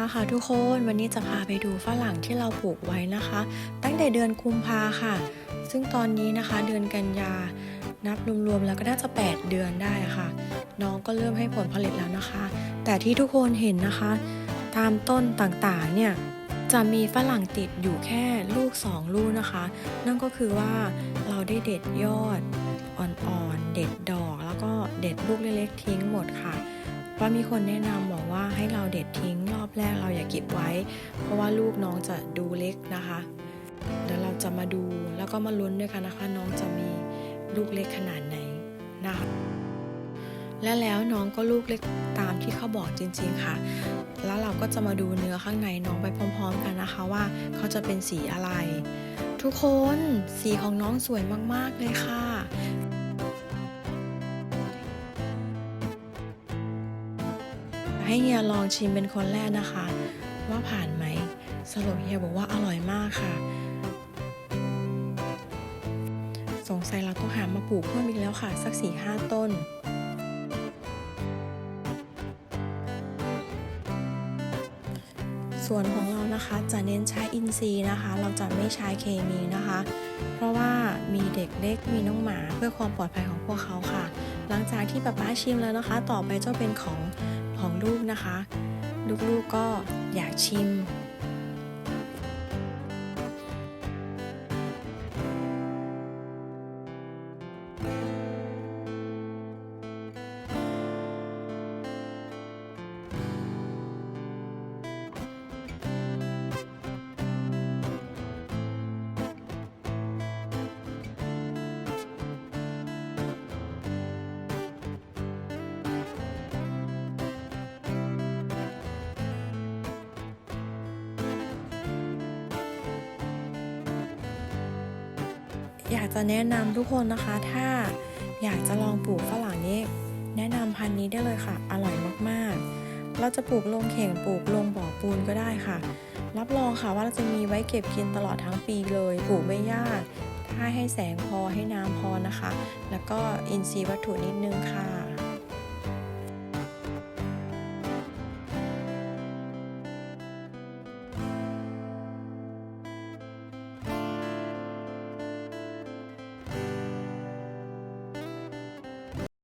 าค่ะทุกคนวันนี้จะพาไปดูฝรั่งที่เราปลูกไว้นะคะ ตั้งแต่เดือนกุมภาค่ะ ซึ่งตอนนี้นะคะเดือนกันยานับรวมๆแล้วก็น่าจะ 8 เดือนได้ค่ะ น้องก็เริ่มให้ผลผลิตแล้วนะคะ แต่ที่ทุกคนเห็นนะคะ ตามต้นต่างๆเนี่ยจะมีฝรั่งติดอยู่แค่ลูก 2 ลูกนะคะ นั่นก็คือว่าเราได้เด็ดยอดอ่อนๆเด็ดดอก แล้วก็เด็ดลูกเล็กๆทิ้งหมดค่ะ เพราะมีคนแนะนำบอกว่าให้เราเด็ดทิ้งรอบแรกเราอย่าเก็บไว้ เพราะว่าลูกน้องจะดูเล็กนะคะ เดี๋ยวเราจะมาดูแล้วก็มาลุ้นด้วยกันนะคะ น้องจะมีลูกเล็กขนาดไหนนะคะและแล้วน้องก็ลูกเล็กตามที่เขาบอกจริง ๆค่ะ แล้วเราก็จะมาดูเนื้อข้างในน้องไปพร้อม ๆ กันนะคะว่าเขาจะเป็นสีอะไร ทุกคนสีของน้องสวยมากๆเลยค่ะ ให้เฮียลองชิมเป็นคนแรกนะคะ ว่าผ่านไหมสรุปเฮียบอกว่าอร่อยมากค่ะ สงสัยเราต้องหามาปลูกเพิ่มอีกแล้วค่ะ สักสี่ห้าต้นส่วนของเรานะคะจะเน้นใช้อินทรีย์นะคะ เราจะไม่ใช้เคมีนะคะ เพราะว่ามีเด็กเล็กมีน้องหมาเพื่อความปลอดภัยของพวกเขาค่ะ หลังจากที่ป๊าป๊าชิมแล้วนะคะ ต่อไปจะเป็นของ ของลูกนะคะ ลูกๆก็อยากชิม อยากจะแนะนำทุกคนนะคะ ถ้าอยากจะลองปลูกฝรั่งนี้ แนะนำพันธุ์นี้ได้เลยค่ะ อร่อยมากๆ เราจะปลูกลงเข่งปลูกลงบ่อปูนก็ได้ค่ะ รับรองค่ะว่าเราจะมีไว้เก็บกินตลอดทั้งปีเลย ปลูกไม่ยาก ถ้าให้แสงพอให้น้ำพอนะคะ แล้วก็อินทรีย์วัตถุนิดนึงค่ะ